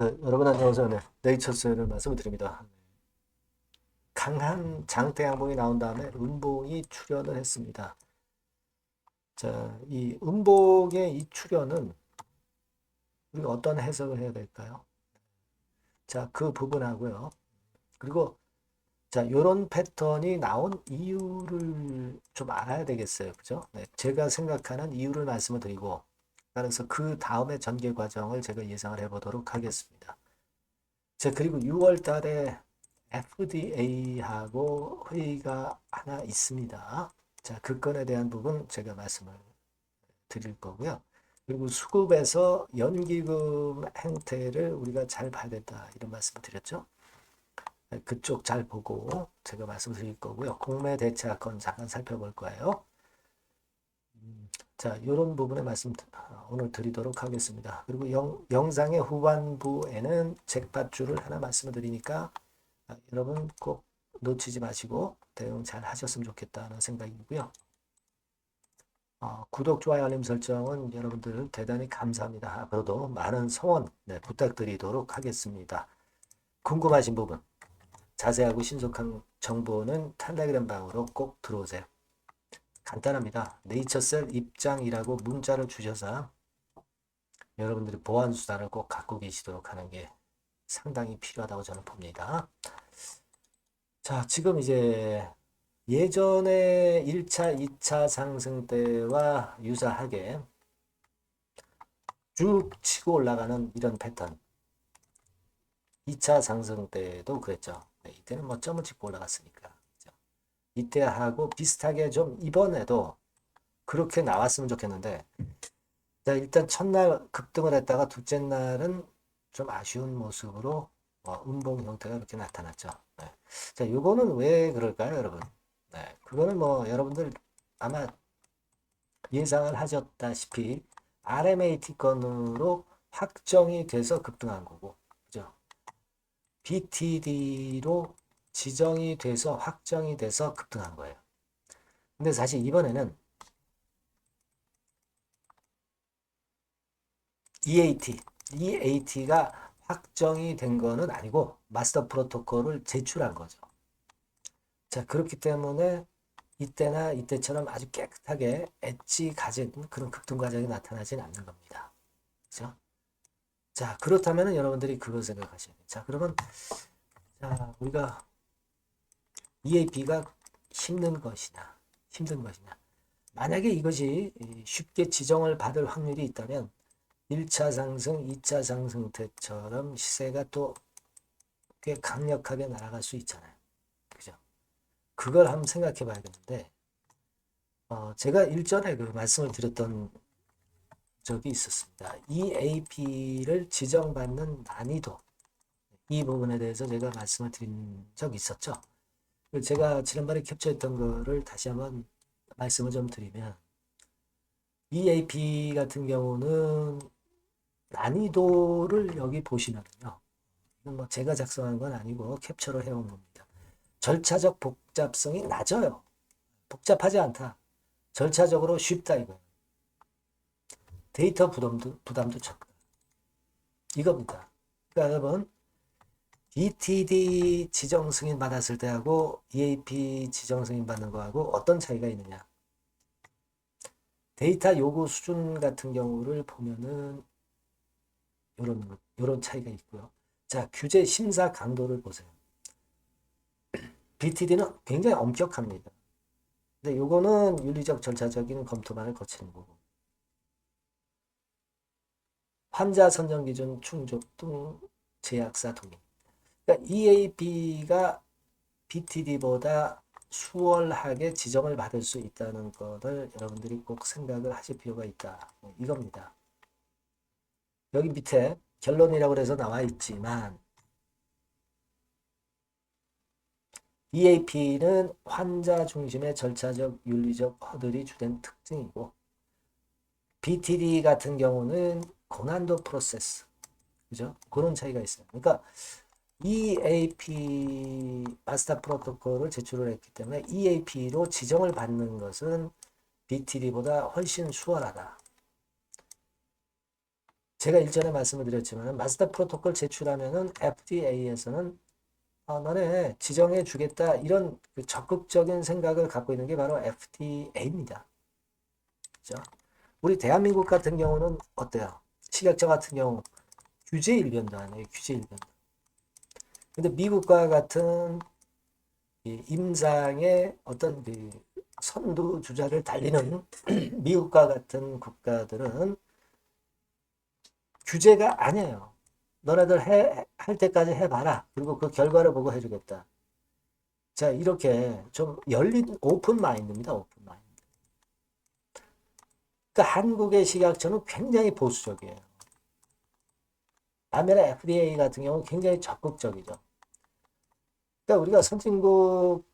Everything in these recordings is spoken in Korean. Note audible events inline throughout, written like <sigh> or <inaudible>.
네, 여러분 안녕하세요. 네, 네이처스를 말씀을 드립니다. 강한 장대 양봉이 나온 다음에 음봉이 출현을 했습니다. 자, 이 음봉의 이 출현은 우리가 어떤 해석을 해야 될까요? 자, 그 부분하고요. 그리고 자, 요런 패턴이 나온 이유를 좀 알아야 되겠어요. 그죠? 네, 제가 생각하는 이유를 말씀을 드리고 따라서 그 다음에 전개 과정을 제가 예상을 해보도록 하겠습니다. 자, 그리고 6월 달에 FDA하고 회의가 하나 있습니다. 자, 그 건에 대한 부분 제가 말씀을 드릴 거고요. 그리고 수급에서 연기금 행태를 우리가 잘 봐야 된다. 이런 말씀을 드렸죠. 네, 그쪽 잘 보고 제가 말씀드릴 거고요. 공매 대차건 잠깐 살펴볼 거예요. 음, 자, 이런 부분에 말씀 오늘 드리도록 하겠습니다. 그리고 영, 영상의 후반부에는 잭팟줄을 하나 말씀을 드리니까 아, 여러분 꼭 놓치지 마시고 대응 잘 하셨으면 좋겠다는 생각이고요. 어, 구독, 좋아요, 알림 설정은 여러분들 대단히 감사합니다. 앞으로도 많은 성원 네, 부탁드리도록 하겠습니다. 궁금하신 부분, 자세하고 신속한 정보는 텔레그램 방으로 꼭 들어오세요. 간단합니다. 네이처셀 입장이라고 문자를 주셔서 여러분들이 보안 수단을 꼭 갖고 계시도록 하는 게 상당히 필요하다고 저는 봅니다. 자, 지금 이제 예전에 1차, 2차 상승 때와 유사하게 쭉 치고 올라가는 이런 패턴. 2차 상승 때도 그랬죠. 네, 이때는 뭐 점을 찍고 올라갔으니까. 그죠? 이때하고 비슷하게 좀 이번에도 그렇게 나왔으면 좋겠는데, 자, 일단 첫날 급등을 했다가 둘째 날은 좀 아쉬운 모습으로 어, 음봉 형태가 이렇게 나타났죠. 네. 자, 요거는 왜 그럴까요, 여러분? 네, 그거는 뭐 여러분들 아마 예상을 하셨다시피 RMAT 건으로 확정이 돼서 급등한 거고, 그죠? BTD로 지정이 돼서 확정이 돼서 급등한 거예요. 근데 사실 이번에는 EAT, EAT가 확정이 된 거는 아니고 마스터 프로토콜을 제출한 거죠. 자, 그렇기 때문에 이때나 이때처럼 아주 깨끗하게 엣지 가진 그런 급등 과정이 나타나진 않는 겁니다. 그죠? 자, 그렇다면 여러분들이 그걸 생각하셔야 돼요. 자, 그러면 자, 우리가 EAP가 힘든 것이냐, 힘든 것이냐. 만약에 이것이 쉽게 지정을 받을 확률이 있다면 1차 상승, 2차 상승 때처럼 시세가 또 꽤 강력하게 날아갈 수 있잖아요. 그죠? 그걸 한번 생각해 봐야겠는데, 어, 제가 일전에 그 말씀을 드렸던 적이 있었습니다. EAP를 지정받는 난이도, 이 부분에 대해서 제가 말씀을 드린 적이 있었죠. 제가 지난번에 캡처했던 거를 다시 한번 말씀을 좀 드리면, EAP 같은 경우는 난이도를 여기 보시면요. 뭐 제가 작성한 건 아니고 캡처를 해온 겁니다. 절차적 복잡성이 낮아요. 복잡하지 않다. 절차적으로 쉽다 이거예요. 데이터 부담도, 부담도 적다. 이겁니다. 그러니까 여러분 BTD 지정 승인 받았을 때하고 EAP 지정 승인 받는 거하고 어떤 차이가 있느냐. 데이터 요구 수준 같은 경우를 보면은 이런 이런 차이가 있고요. 자, 규제 심사 강도를 보세요. BTD는 굉장히 엄격합니다. 근데 요거는 윤리적 절차적인 검토만을 거치는 거고. 환자 선정 기준 충족 등 제약사 동의. 그러니까 EAB가 BTD보다 수월하게 지정을 받을 수 있다는 것을 여러분들이 꼭 생각을 하실 필요가 있다. 이겁니다. 여기 밑에 결론이라고 해서 나와 있지만 EAP는 환자 중심의 절차적 윤리적 허들이 주된 특징이고 BTD 같은 경우는 고난도 프로세스 그죠? 그런 차이가 있어요. 그러니까 EAP 마스터 프로토콜을 제출을 했기 때문에 EAP로 지정을 받는 것은 BTD보다 훨씬 수월하다. 제가 일전에 말씀을 드렸지만 마스터 프로토콜 제출하면은 FDA에서는 어, 너네 지정해 주겠다 이런 그 적극적인 생각을 갖고 있는 게 바로 FDA입니다. 그죠? 우리 대한민국 같은 경우는 어때요? 식약처 같은 경우 규제 일변도 아니에요. 규제 일변도. 근데 미국과 같은 이 임상의 어떤 그 선두 주자를 달리는 <clears throat> 미국과 같은 국가들은 규제가 아니에요. 너네들 해, 할 때까지 해봐라. 그리고 그 결과를 보고 해주겠다. 자, 이렇게 좀 열린 오픈 마인드입니다. 오픈 마인드. 그러니까 한국의 식약처는 굉장히 보수적이에요. 반면에 FDA 같은 경우는 굉장히 적극적이죠. 그러니까 우리가 선진국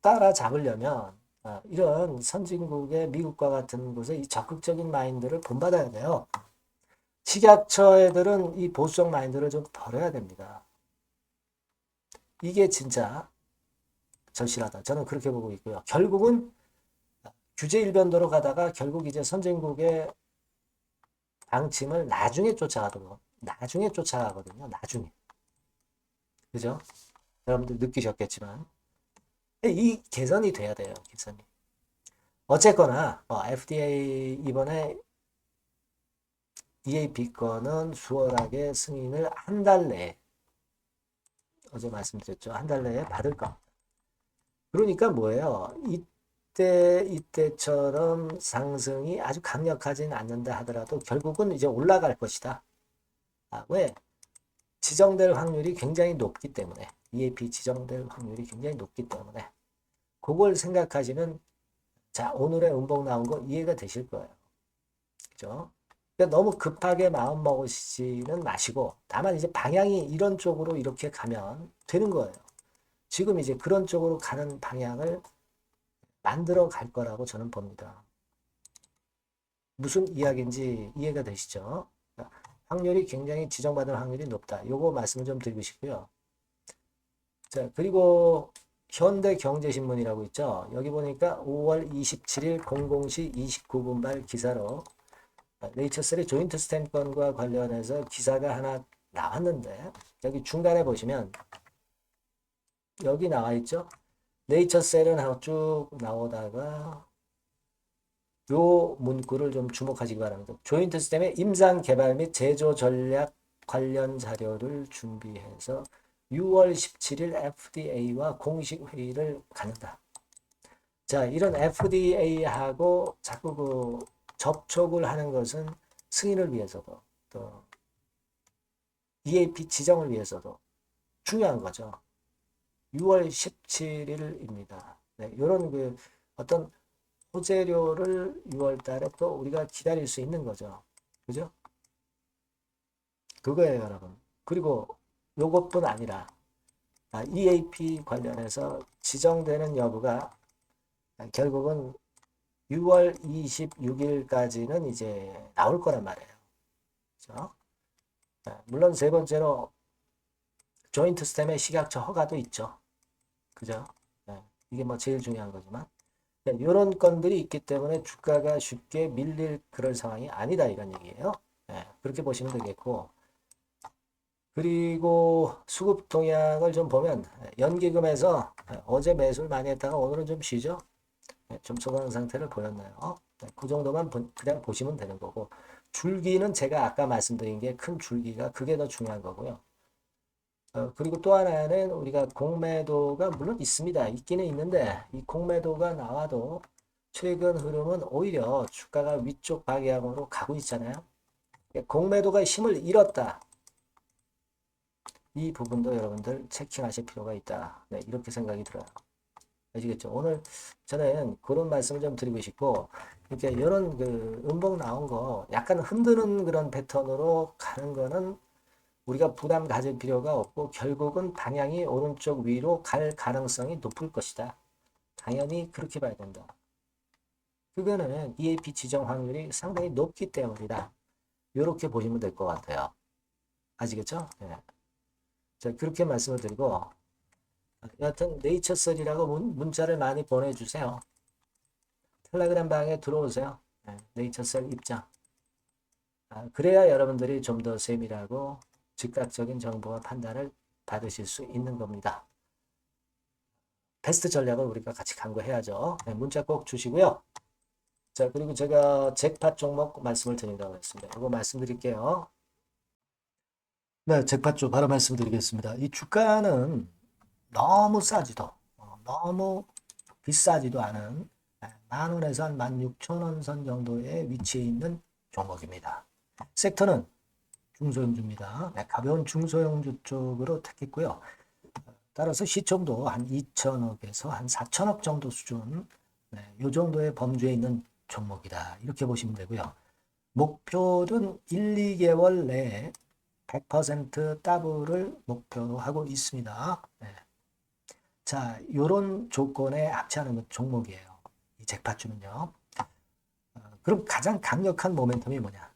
따라잡으려면 아, 이런 선진국의 미국과 같은 곳에 이 적극적인 마인드를 본받아야 돼요. 식약처 애들은 이 보수적 마인드를 좀 버려야 됩니다. 이게 진짜 절실하다. 저는 그렇게 보고 있고요. 결국은 규제 일변도로 가다가 결국 이제 선진국의 방침을 나중에 쫓아가도록 나중에 쫓아가거든요. 나중에. 그죠? 여러분들 느끼셨겠지만 이 개선이 돼야 돼요. 개선이. 어쨌거나 어, FDA 이번에 EAP 건은 수월하게 승인을 한 달 내에 어제 말씀드렸죠. 한 달 내에 받을 겁니다. 그러니까 뭐예요? 이때 이때처럼 상승이 아주 강력하진 않는다 하더라도 결국은 이제 올라갈 것이다. 아, 왜? 지정될 확률이 굉장히 높기 때문에 EAP 지정될 확률이 굉장히 높기 때문에 그걸 생각하시면 자 오늘의 음봉 나온 거 이해가 되실 거예요. 그죠? 그러니까 너무 급하게 마음 먹으시지는 마시고 다만 이제 방향이 이런 쪽으로 이렇게 가면 되는 거예요. 지금 이제 그런 쪽으로 가는 방향을 만들어 갈 거라고 저는 봅니다. 무슨 이야기인지 이해가 되시죠? 확률이 굉장히 지정받을 확률이 높다. 요거 말씀을 좀 드리고 싶고요. 자, 그리고 현대경제신문이라고 있죠. 여기 보니까 5월 27일 00시 29분 발 기사로 네이처셀의 조인트 스탠건과 관련해서 기사가 하나 나왔는데 여기 중간에 보시면 여기 나와 있죠. 네이처셀은 쭉 나오다가 요 문구를 좀 주목하시기 바랍니다. 조인트 스템의 임상 개발 및 제조 전략 관련 자료를 준비해서 6월 17일 FDA와 공식 회의를 갖는다. 자, 이런 FDA하고 자꾸 그 접촉을 하는 것은 승인을 위해서도 또 EAP 지정을 위해서도 중요한 거죠. 6월 17일입니다. 네, 이런 그 어떤 소재료를 6월 달에 또 우리가 기다릴 수 있는 거죠. 그죠? 그거예요, 여러분. 그리고 요것뿐 아니라 EAP 관련해서 지정되는 여부가 결국은 6월 26일까지는 이제 나올 거란 말이에요. 그죠? 물론 세 번째로 조인트 스템의 식약처 허가도 있죠. 그죠? 이게 뭐 제일 중요한 거지만 이런 건들이 있기 때문에 주가가 쉽게 밀릴 그럴 상황이 아니다 이런 얘기예요. 그렇게 보시면 되겠고 그리고 수급 동향을 좀 보면 연기금에서 어제 매수를 많이 했다가 오늘은 좀 쉬죠. 좀 소강 상태를 보였나요? 그 정도만 그냥 보시면 되는 거고 줄기는 제가 아까 말씀드린 게 큰 줄기가 그게 더 중요한 거고요. 어, 그리고 또 하나는 우리가 공매도가 물론 있습니다. 있기는 있는데 이 공매도가 나와도 최근 흐름은 오히려 주가가 위쪽 방향으로 가고 있잖아요. 공매도가 힘을 잃었다. 이 부분도 여러분들 체킹하실 필요가 있다. 네, 이렇게 생각이 들어요. 아시겠죠? 오늘 저는 그런 말씀을 좀 드리고 싶고, 이렇게 이런 그 음봉 나온 거 약간 흔드는 그런 패턴으로 가는 거는 우리가 부담 가질 필요가 없고, 결국은 방향이 오른쪽 위로 갈 가능성이 높을 것이다. 당연히 그렇게 봐야 된다. 그거는 EAP 지정 확률이 상당히 높기 때문이다. 이렇게 보시면 될 것 같아요. 아시겠죠? 네. 자, 그렇게 말씀을 드리고, 여하튼 네이처썰이라고 문, 자를 많이 보내주세요. 텔레그램 방에 들어오세요. 네, 네이처썰 입장. 아, 그래야 여러분들이 좀 더 세밀하고 즉각적인 정보와 판단을 받으실 수 있는 겁니다. 베스트 전략을 우리가 같이 강구해야죠. 네, 문자 꼭 주시고요. 자, 그리고 제가 잭팟 종목 말씀을 드린다고 했습니다. 이거 말씀드릴게요. 네, 잭팟 쪽 바로 말씀드리겠습니다. 이 주가는 너무 싸지도, 어, 너무 비싸지도 않은 네, 만 원에서 한만 육천 원 선 정도의 위치에 있는 종목입니다. 섹터는 중소형주입니다. 네, 가벼운 중소형주 쪽으로 택했고요. 따라서 시총도 한 2천억에서 한 4천억 정도 수준, 네, 이 정도의 범주에 있는 종목이다. 이렇게 보시면 되고요. 목표는 1, 2개월 내에 100% 더블을 목표로 하고 있습니다. 네. 자, 요런 조건에 합치하는 종목이에요. 이 잭팟주는요. 어, 그럼 가장 강력한 모멘텀이 뭐냐?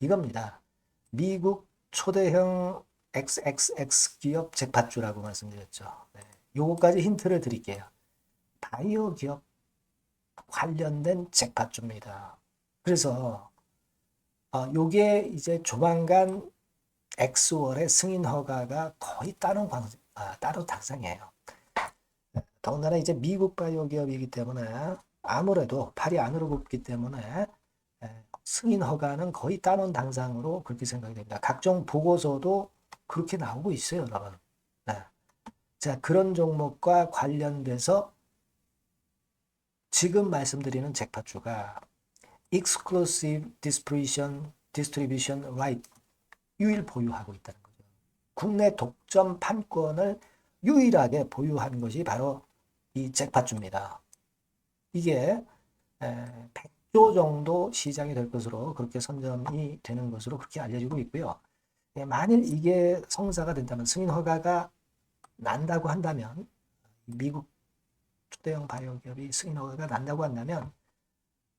이겁니다. 미국 초대형 XXX 기업 잭팟주라고 말씀드렸죠. 네. 요거까지 힌트를 드릴게요. 바이오 기업 관련된 잭팟주입니다. 그래서 어, 요게 이제 조만간 엑스월의 승인 허가가 거의 따로 방, 아, 따로 당상이에요. 더군다나 이제 미국 바이오 기업이기 때문에 아무래도 팔이 안으로 굽기 때문에 에, 승인 허가는 거의 따놓은 당상으로 그렇게 생각이 됩니다. 각종 보고서도 그렇게 나오고 있어요, 여러분. 네. 자, 그런 종목과 관련돼서 지금 말씀드리는 잭팟주가 Exclusive Distribution, Distribution Right 유일 보유하고 있다는 거죠. 국내 독점 판권을 유일하게 보유한 것이 바로 이 잭팟주입니다. 이게 100조 정도 시장이 될 것으로 그렇게 선점이 되는 것으로 그렇게 알려지고 있고요. 예, 만일 이게 성사가 된다면 승인 허가가 난다고 한다면 미국 초대형 바이오 기업이 승인 허가가 난다고 한다면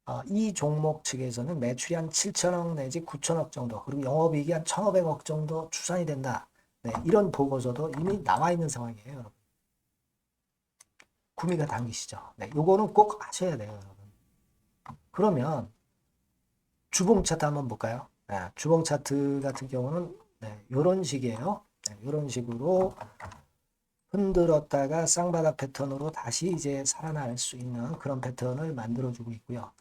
어, 이 종목 측에서는 매출이 한 7천억 내지 9천억 정도 그리고 영업이익이 한 1,500억 정도 추산이 된다. 네, 이런 보고서도 이미 나와 있는 상황이에요, 여러분. 구미가 당기시죠. 네, 요거는 꼭 하셔야 돼요, 여러분. 그러면 주봉 차트 한번 볼까요? 네, 주봉 차트 같은 경우는 네, 요런 식이에요. 네, 요런 식으로 흔들었다가 쌍바닥 패턴으로 다시 이제 살아날 수 있는 그런 패턴을 만들어주고 있고요.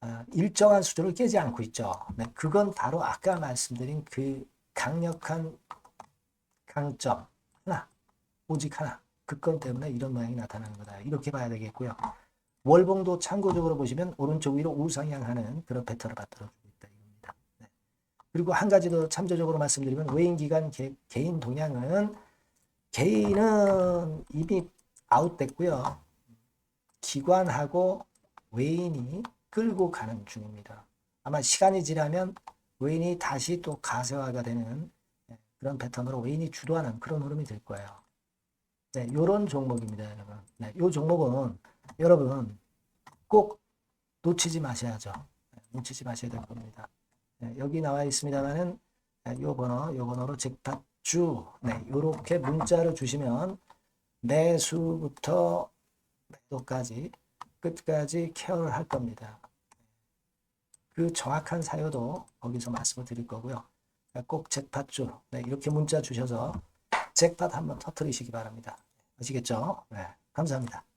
아, 일정한 수준을 깨지 않고 있죠. 네, 그건 바로 아까 말씀드린 그 강력한 강점 하나, 오직 하나. 그건 때문에 이런 모양이 나타나는 거다. 이렇게 봐야 되겠고요. 월봉도 참고적으로 보시면 오른쪽 위로 우상향하는 그런 패턴을 만들어주고 있다. 이겁니다. 네. 그리고 한 가지 더 참조적으로 말씀드리면 외인 기간 개, 개인 동향은 개인은 이미 아웃됐고요. 기관하고 외인이 끌고 가는 중입니다. 아마 시간이 지나면 외인이 다시 또 가세화가 되는 그런 패턴으로 외인이 주도하는 그런 흐름이 될 거예요. 네, 요런 종목입니다, 여러분. 네, 요 종목은 여러분 꼭 놓치지 마셔야죠. 네, 놓치지 마셔야 될 겁니다. 네, 여기 나와 있습니다만은 네, 요 번호, 요 번호로 잭팟주 네, 요렇게 문자를 주시면 매수부터 매도까지 끝까지 케어를 할 겁니다. 그 정확한 사유도 거기서 말씀을 드릴 거고요. 꼭 잭팟 주 네, 이렇게 문자 주셔서 잭팟 한번 터트리시기 바랍니다. 아시겠죠? 네, 감사합니다.